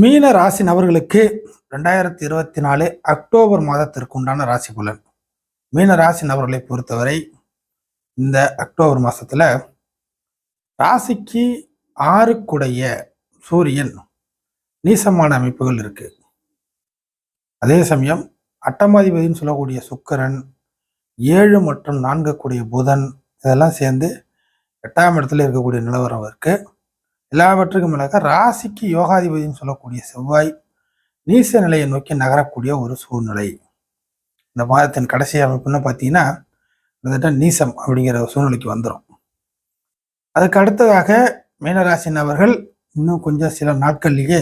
மீன ராசி நபர்களுக்கு ரெண்டாயிரத்தி இருபத்தி நாலு அக்டோபர் மாதத்திற்கு உண்டான ராசி பலன். மீன ராசி நபர்களை பொறுத்தவரை இந்த அக்டோபர் மாதத்தில் ராசிக்கு ஆறுக்குடைய சூரியன் நீசமான அமைப்புகள் இருக்கு. அதே சமயம் அட்டமாதிபதினு சொல்லக்கூடிய சுக்கரன் ஏழு மற்றும் நான்கு கூடிய புதன் இதெல்லாம் சேர்ந்து எட்டாம் இடத்துல இருக்கக்கூடிய நிலவரம் இருக்குது எல்லாவற்றுக்கும் மேலாக ராசிக்கு யோகாதிபதினு சொல்லக்கூடிய செவ்வாய் நீச நிலையை நோக்கி நகரக்கூடிய ஒரு சூழ்நிலை. இந்த மாதத்தின் கடைசி அமைப்புன்னு பார்த்தீங்கன்னா கிட்டத்தட்ட நீசம் அப்படிங்கிற ஒரு சூழ்நிலைக்கு வந்துடும் அதுக்கு அடுத்ததாக மீனராசி நபர்கள் இன்னும் கொஞ்சம் சில நாட்கள்லேயே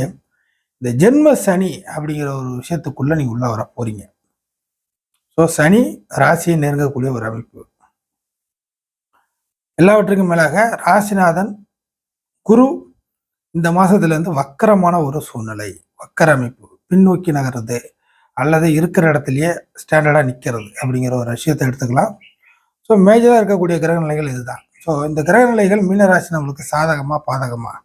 இந்த ஜென்ம சனி அப்படிங்கிற ஒரு விஷயத்துக்குள்ளே நீங்கள் உள்ள வர போறீங்க. ஸோ சனி ராசியை நெருங்கக்கூடிய ஒரு அமைப்பு. எல்லாவற்றுக்கும் மேலாக ராசிநாதன் குரு இந்த மாதத்துலேருந்து வக்கரமான ஒரு சூழ்நிலை வக்கர அமைப்பு பின்னோக்கி நகர்றது அல்லது இருக்கிற இடத்துலையே ஸ்டாண்டர்டாக நிற்கிறது அப்படிங்கிற ஒரு விஷயத்தை எடுத்துக்கலாம். ஸோ மேஜராக இருக்கக்கூடிய கிரக நிலைகள் இதுதான். ஸோ இந்த கிரக நிலைகள் மீனராசி நம்மளுக்கு சாதகமாக பாதகமாக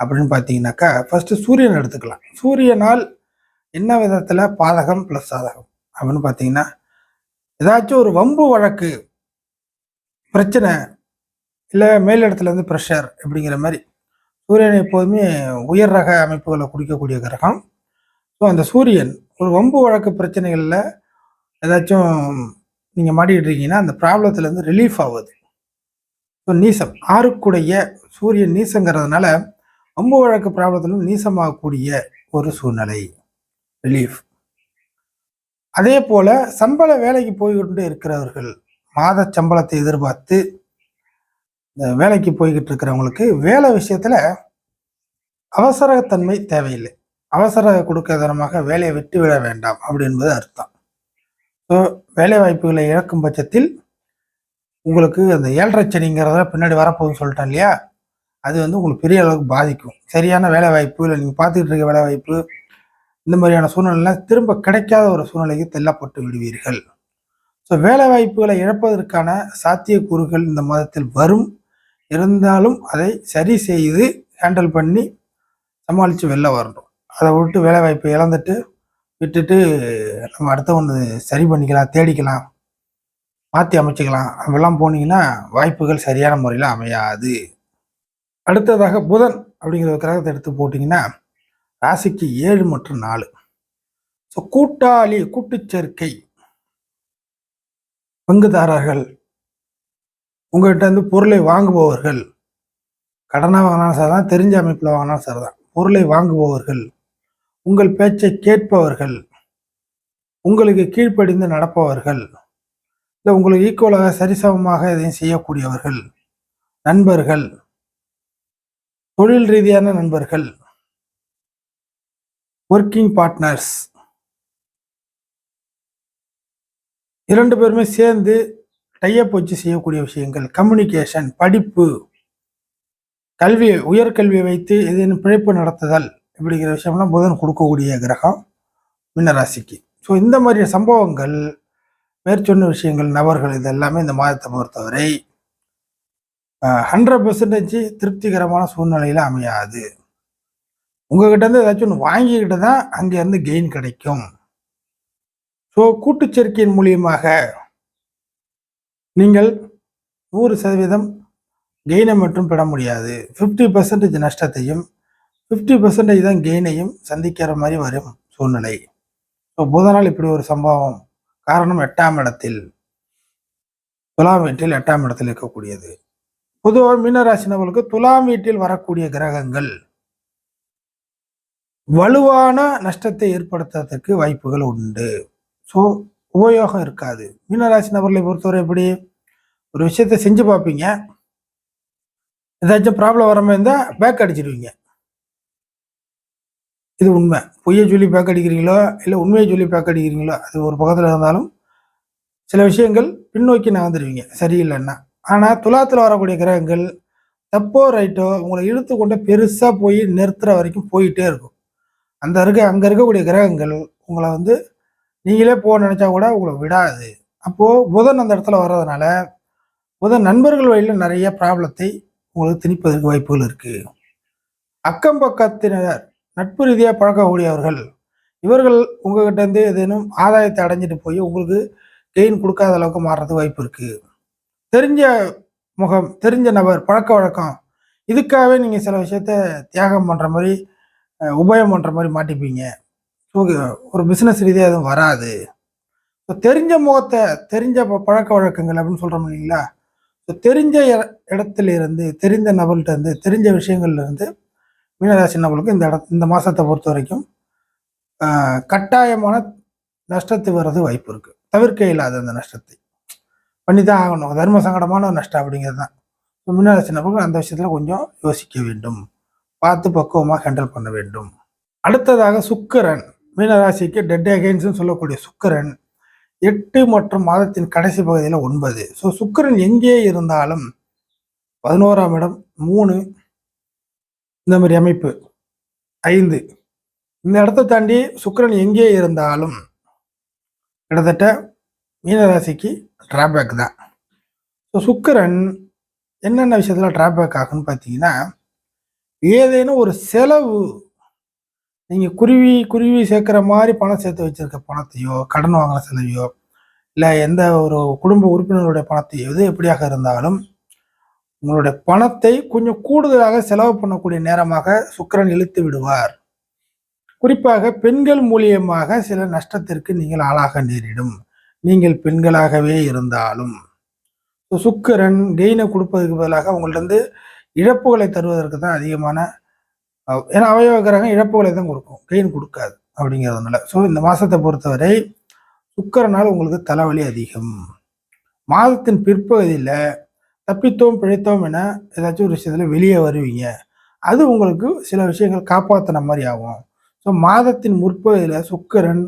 அப்படின்னு பார்த்தீங்கன்னாக்கா ஃபஸ்ட்டு சூரியன் எடுத்துக்கலாம். சூரியனால் என்ன விதத்தில் பாதகம் ப்ளஸ் சாதகம் அப்படின்னு பார்த்தீங்கன்னா ஏதாச்சும் ஒரு வம்பு வழக்கு பிரச்சனை இல்லை மேல் இருந்து ப்ரெஷர் அப்படிங்கிற மாதிரி சூரியன் எப்போதுமே உயர் ரக அமைப்புகளை குடிக்கக்கூடிய கிரகம். ஸோ அந்த சூரியன் ஒரு வம்பு வழக்கு பிரச்சனைகளில் ஏதாச்சும் நீங்கள் மாட்டிக்கிட்டு இருக்கீங்கன்னா அந்த ப்ராப்ளத்துலேருந்து ரிலீஃப் ஆகுது. ஸோ நீசம். ஆறுக்குடைய சூரியன் நீசங்கிறதுனால வம்பு வழக்கு ப்ராப்ளத்திலும் நீசமாகக்கூடிய ஒரு சூழ்நிலை. ரிலீஃப் அதே போல் சம்பள வேலைக்கு போய்கொண்டு இருக்கிறவர்கள் மாத சம்பளத்தை எதிர்பார்த்து இந்த வேலைக்கு போய்கிட்டு இருக்கிறவங்களுக்கு வேலை விஷயத்தில் அவசரத்தன்மை தேவையில்லை. அவசர கொடுக்கதனமாக வேலையை விட்டு விட வேண்டாம் அப்படி என்பது அர்த்தம். ஸோ வேலை வாய்ப்புகளை இழக்கும் பட்சத்தில் உங்களுக்கு அந்த ஏழரை சனிங்கிறத பின்னாடி வரப்போகுதுன்னு சொல்லிட்டேன் இல்லையா? அது வந்து உங்களுக்கு பெரிய அளவுக்கு பாதிக்கும். சரியான வேலை வாய்ப்பு இல்லை நீங்கள் பார்த்துக்கிட்டு இருக்க வேலை வாய்ப்பு இந்த மாதிரியான சூழ்நிலைலாம் திரும்ப கிடைக்காத ஒரு சூழ்நிலைக்கு தெல்லப்பட்டு விடுவீர்கள். ஸோ வேலை வாய்ப்புகளை இழப்பதற்கான சாத்தியக்கூறுகள் இந்த மாதத்தில் வரும். இருந்தாலும் அதை சரி செய்து ஹேண்டில் பண்ணி சமாளித்து வெளில வரணும். அதை விட்டு வேலை வாய்ப்பை இழந்துட்டு விட்டுட்டு நம்ம அடுத்த ஒன்று சரி பண்ணிக்கலாம் தேடிக்கலாம் மாற்றி அமைச்சிக்கலாம். அப்படிலாம் போனீங்கன்னா வாய்ப்புகள் சரியான முறையில் அமையாது. அடுத்ததாக புதன் அப்படிங்கிற ஒரு கிரகத்தை எடுத்து போட்டிங்கன்னா ராசிக்கு ஏழு மற்றும் நாலு. ஸோ கூட்டாளி கூட்டுச்சேர்க்கை பங்குதாரர்கள் உங்கள்கிட்ட வந்து பொருளை வாங்குபவர்கள் கடனாக வாங்கினாலும் சார் தான் தெரிஞ்ச அமைப்பில் வாங்கினாலும் சார் தான் பொருளை வாங்குபவர்கள் உங்கள் பேச்சை கேட்பவர்கள் உங்களுக்கு கீழ்ப்படிந்து நடப்பவர்கள் இல்லை உங்களுக்கு ஈக்குவலாக சரிசமமாக எதையும் செய்யக்கூடியவர்கள் நண்பர்கள் தொழில் ரீதியான நண்பர்கள் ஒர்க்கிங் பார்ட்னர்ஸ் இரண்டு பேருமே சேர்ந்து டையப் வச்சு செய்யக்கூடிய விஷயங்கள். கம்யூனிகேஷன் படிப்பு. கல்வி உயர்கல்வியை வைத்து ஏதேனும் பிழைப்பு நடத்துதல் இப்படிங்கிற விஷயம்லாம் புதன் கொடுக்கக்கூடிய கிரகம் மீனராசிக்கு. ஸோ இந்த மாதிரி சம்பவங்கள் மேற்சொன்ன விஷயங்கள் நபர்கள் இதெல்லாமே இந்த மாதத்தை பொறுத்தவரை ஹண்ட்ரட் பெர்சன்டேஜ் திருப்திகரமான சூழ்நிலையில் அமையாது. உங்ககிட்ட இருந்து ஏதாச்சும் ஒன்று வாங்கிக்கிட்டு தான் அங்கேருந்து கெயின் கிடைக்கும். ஸோ கூட்டுச்சேர்க்கையின் மூலியமாக நீங்கள் நூறு சதவீதம் கெயினை மட்டும் பெற முடியாது. ஃபிஃப்டி பர்சன்டேஜ் நஷ்டத்தையும் ஃபிஃப்டி பர்சன்டேஜ் தான் கெயினையும் சந்திக்கிற மாதிரி வரும் சூழ்நிலை. ஸோ புதனால் இப்படி ஒரு சம்பவம் காரணம் எட்டாம் இடத்தில் துலாம் வீட்டில் எட்டாம் இடத்தில் இருக்கக்கூடியது. பொதுவாக மீனராசினவர்களுக்கு துலாம் வீட்டில் வரக்கூடிய கிரகங்கள் வலுவான நஷ்டத்தை ஏற்படுத்துறதுக்கு வாய்ப்புகள் உண்டு. ஸோ உபயோகம் இருக்காது. மீனராசி நபர்களை பொறுத்தவரை எப்படி? ஒரு விஷயத்த செஞ்சு பார்ப்பீங்க. ஏதாச்சும் ப்ராப்ளம் வர மாதிரி இருந்தால் பேக் அடிச்சிடுவீங்க. இது உண்மை. பொய்யை சொல்லி பேக் அடிக்கிறீங்களோ இல்லை உண்மையை சொல்லி பேக் அடிக்கிறீங்களோ அது ஒரு பக்கத்தில் இருந்தாலும் சில விஷயங்கள் பின்னோக்கி நகர்ந்துடுவீங்க. சரியில்லைன்னா. ஆனால் துலாத்தில் வரக்கூடிய கிரகங்கள் தப்போ ரைட்டோ உங்களை இழுத்து கொண்டு பெருசாக போய் நிறுத்துற வரைக்கும் போயிட்டே இருக்கும். அந்த இருக்க அங்கே இருக்கக்கூடிய கிரகங்கள் உங்களை வந்து நீங்களே போக நினச்சா கூட உங்களை விடாது. அப்போது புதன் அந்த இடத்துல வர்றதுனால முதல் நண்பர்கள் வழியில் நிறைய ப்ராப்ளத்தை உங்களுக்கு திணிப்பதற்கு வாய்ப்புகள் இருக்குது அக்கம் பக்கத்தினர் நட்பு ரீதியாக பழக்கக்கூடியவர்கள் இவர்கள் உங்ககிட்ட இருந்து ஏதேனும் ஆதாயத்தை அடைஞ்சிட்டு போய் உங்களுக்கு கெயின் கொடுக்காத அளவுக்கு மாறுறது வாய்ப்பு இருக்குது தெரிஞ்ச முகம் தெரிஞ்ச நபர் பழக்க வழக்கம் இதுக்காகவே நீங்கள் சில விஷயத்த தியாகம் பண்ணுற மாதிரி உபயம் பண்ணுற மாதிரி மாட்டிப்பீங்க. ஸோ ஒரு பிஸ்னஸ் ரீதியாக எதுவும் வராது. ஸோ தெரிஞ்ச முகத்தை தெரிஞ்ச ப- பழக்க வழக்கங்கள் அப்படின்னு சொல்கிறோம் இல்லைங்களா? தெரிஞ்ச இடத்துலேருந்து இடத்துல இருந்து தெரிந்த நபர்கிட்ட இருந்து தெரிஞ்ச விஷயங்கள்லேருந்து மீனராசி நபர்களுக்கு இந்த இட இந்த மாதத்தை பொறுத்த வரைக்கும் கட்டாயமான நஷ்டத்து வர்றது வாய்ப்பு இருக்குது தவிர்க்க இல்லாத அந்த நஷ்டத்தை. பண்ணி தான் ஆகணும். தர்ம சங்கடமான ஒரு நஷ்டம் அப்படிங்கிறது தான். ஸோ மீனராசி நபர்கள் அந்த விஷயத்தில் கொஞ்சம் யோசிக்க வேண்டும். பார்த்து பக்குவமாக ஹேண்டில் பண்ண வேண்டும். அடுத்ததாக சுக்கரன். மீனராசிக்கு டெட் அகைன்ஸ்னு சொல்லக்கூடிய சுக்கரன். எட்டு மற்றும் மாதத்தின் கடைசி பகுதியில் ஒன்பது. ஸோ சுக்கிரன் எங்கே இருந்தாலும் பதினோராம் இடம் மூணு இந்த மாதிரி அமைப்பு ஐந்து. இந்த இடத்த தாண்டி சுக்கரன் எங்கே இருந்தாலும் கிட்டத்தட்ட மீனராசிக்கு டிராபேக் தான். ஸோ சுக்கரன் என்னென்ன விஷயத்தில் டிராபேக் ஆகுன்னு பார்த்தீங்கன்னா ஏதேனும் ஒரு செலவு நீங்கள் குருவி குருவி சேர்க்குற மாதிரி பணம் சேர்த்து வச்சிருக்க பணத்தையோ கடன் வாங்கின செலவையோ இல்லை எந்த ஒரு குடும்ப உறுப்பினர்களுடைய பணத்தையோ எது எப்படியாக இருந்தாலும் உங்களுடைய பணத்தை கொஞ்சம் கூடுதலாக செலவு பண்ணக்கூடிய நேரமாக சுக்கரன் இழுத்து விடுவார். குறிப்பாக பெண்கள் மூலியமாக சில நஷ்டத்திற்கு நீங்கள் ஆளாக நேரிடும். நீங்கள் பெண்களாகவே இருந்தாலும். சுக்கரன் சுக்கிரன் கெயினை கொடுப்பதற்கு பதிலாக உங்கள்கிட்ட இருந்து இழப்புகளை தருவதற்கு தான் அதிகமான ஏன்னா அவயவ கிரகம் இழப்புகளை தான் கொடுக்கும். கெயின் கொடுக்காது அப்படிங்கிறதுனால. ஸோ இந்த மாதத்தை பொறுத்தவரை சுக்கரனால் உங்களுக்கு தலைவலி அதிகம். மாதத்தின் பிற்பகுதியில் தப்பித்தோம் பிழைத்தோம் என ஏதாச்சும் ஒரு விஷயத்தில் வெளியே வருவீங்க. அது உங்களுக்கு சில விஷயங்கள் காப்பாற்றின மாதிரி ஆகும். ஸோ மாதத்தின் முற்பகுதியில் சுக்கரன்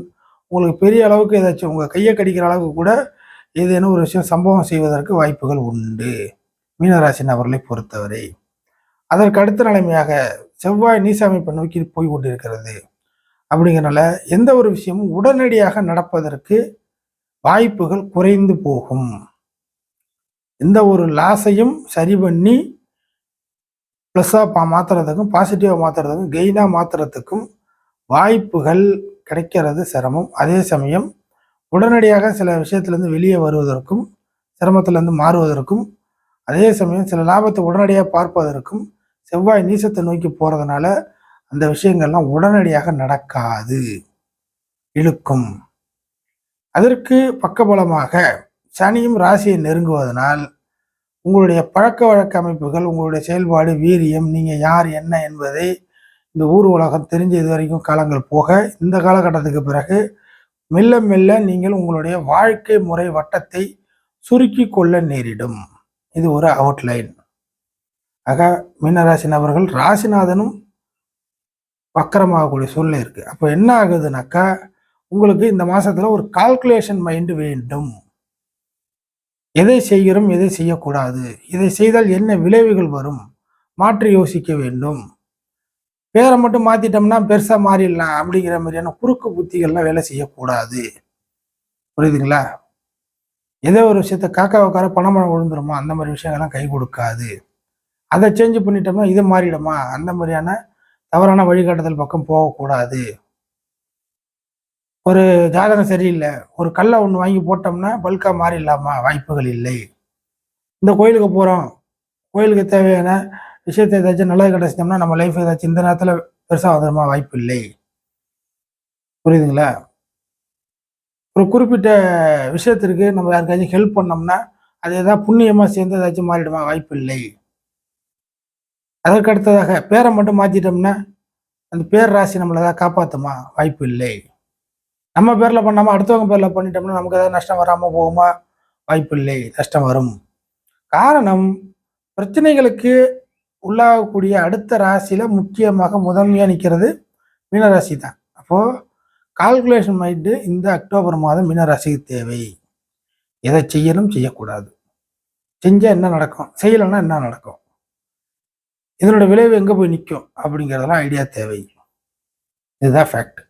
உங்களுக்கு பெரிய அளவுக்கு ஏதாச்சும் உங்கள் கையை கடிக்கிற அளவுக்கு கூட ஏதேனும் ஒரு விஷயம் சம்பவம் செய்வதற்கு வாய்ப்புகள் உண்டு. மீனராசி நபர்களை பொறுத்தவரை. அதற்கு அடுத்த நிலைமையாக செவ்வாய் நீசாமைப்பை நோக்கி போய் கொண்டிருக்கிறது. அப்படிங்கிறனால எந்த ஒரு விஷயமும் உடனடியாக நடப்பதற்கு வாய்ப்புகள் குறைந்து போகும். எந்த ஒரு லாஸையும் சரி பண்ணி ப்ளஸ்ஸாக பா மாற்றுறதுக்கும் பாசிட்டிவாக மாற்றுறதுக்கும் கெயினாக மாற்றுறதுக்கும் வாய்ப்புகள் கிடைக்கிறது சிரமம். அதே சமயம் உடனடியாக சில விஷயத்துலேருந்து வெளியே வருவதற்கும் சிரமத்திலேருந்து மாறுவதற்கும் அதே சமயம் சில லாபத்தை உடனடியாக பார்ப்பதற்கும் செவ்வாய் நீசத்தை நோக்கி போகிறதுனால அந்த விஷயங்கள்லாம் உடனடியாக நடக்காது. இழுக்கும். அதற்கு பக்கபலமாக சனியும் ராசியை நெருங்குவதனால் உங்களுடைய பழக்க வழக்க அமைப்புகள் உங்களுடைய செயல்பாடு வீரியம் நீங்கள் யார் என்ன என்பதை இந்த ஊர் உலகம் தெரிஞ்ச இது வரைக்கும் காலங்கள் போக இந்த காலகட்டத்துக்கு பிறகு மெல்ல மெல்ல நீங்கள் உங்களுடைய வாழ்க்கை முறை வட்டத்தை சுருக்கி கொள்ள நேரிடும். இது ஒரு அவுட்லைன் ஆக மீனராசி நபர்கள் ராசிநாதனும் வக்கரமாகக்கூடிய சூழ்நிலை இருக்குது அப்போ என்ன ஆகுதுனாக்கா உங்களுக்கு இந்த மாதத்தில் ஒரு கால்குலேஷன் மைண்டு வேண்டும். எதை செய்கிறோம் எதை செய்யக்கூடாது இதை செய்தால் என்ன விளைவுகள் வரும் மாற்றி யோசிக்க வேண்டும். பேரை மட்டும் மாற்றிட்டோம்னா பெருசாக மாறிடலாம் அப்படிங்கிற மாதிரியான குறுக்கு புத்திகள்லாம் வேலை செய்யக்கூடாது. புரியுதுங்களா? ஏதோ ஒரு விஷயத்த காக்கா உட்கார பணம் பணம் விழுந்துருமா அந்த மாதிரி விஷயங்கள்லாம் கை கொடுக்காது. அதை சேஞ்ச் பண்ணிட்டோம்னா இது மாறிடுமா? அந்த மாதிரியான தவறான வழிகாட்டுதல் பக்கம் போகக்கூடாது. ஒரு ஜாதகம் சரியில்லை ஒரு கல்லை ஒன்று வாங்கி போட்டோம்னா பல்காக மாறிடலாமா? வாய்ப்புகள் இல்லை. இந்த கோயிலுக்கு போகிறோம் கோயிலுக்கு தேவையான விஷயத்தை ஏதாச்சும் நல்லது கிடைச்சிட்டோம்னா நம்ம லைஃப் ஏதாச்சும் இந்த நேரத்தில் பெருசாக வந்துடுமா வாய்ப்பு இல்லை. புரியுதுங்களா? ஒரு குறிப்பிட்ட விஷயத்திற்கு நம்ம யாருக்காச்சும் ஹெல்ப் பண்ணோம்னா அது ஏதாவது புண்ணியமாக சேர்ந்து ஏதாச்சும் மாறிடுமா? வாய்ப்பு இல்லை. அதற்கு அடுத்ததாக பேரை மட்டும் மாற்றிட்டோம்னா அந்த பேர் ராசி நம்மளை ஏதாவது காப்பாற்றுமா வாய்ப்பு இல்லை. நம்ம பேரில் பண்ணாமல் அடுத்தவங்க பேரில் பண்ணிட்டோம்னா நமக்கு ஏதாவது நஷ்டம் வராமல் போகுமா? வாய்ப்பு இல்லை. நஷ்டம் வரும். காரணம் பிரச்சனைகளுக்கு உள்ளாகக்கூடிய அடுத்த ராசியில் முக்கியமாக முதன்மையாக நிற்கிறது மீனராசி தான். அப்போது கால்குலேஷன் மைண்டு இந்த அக்டோபர் மாதம் மீனராசிக்கு தேவை. எதை செய்யணும் செய்யக்கூடாது. செஞ்சால் என்ன நடக்கும்? செய்யலைன்னா என்ன நடக்கும்? இதனோட விளைவு எங்கே போய் நிற்கும் அப்படிங்கிறதெல்லாம் ஐடியா தேவை. இதுதான் ஃபேக்ட்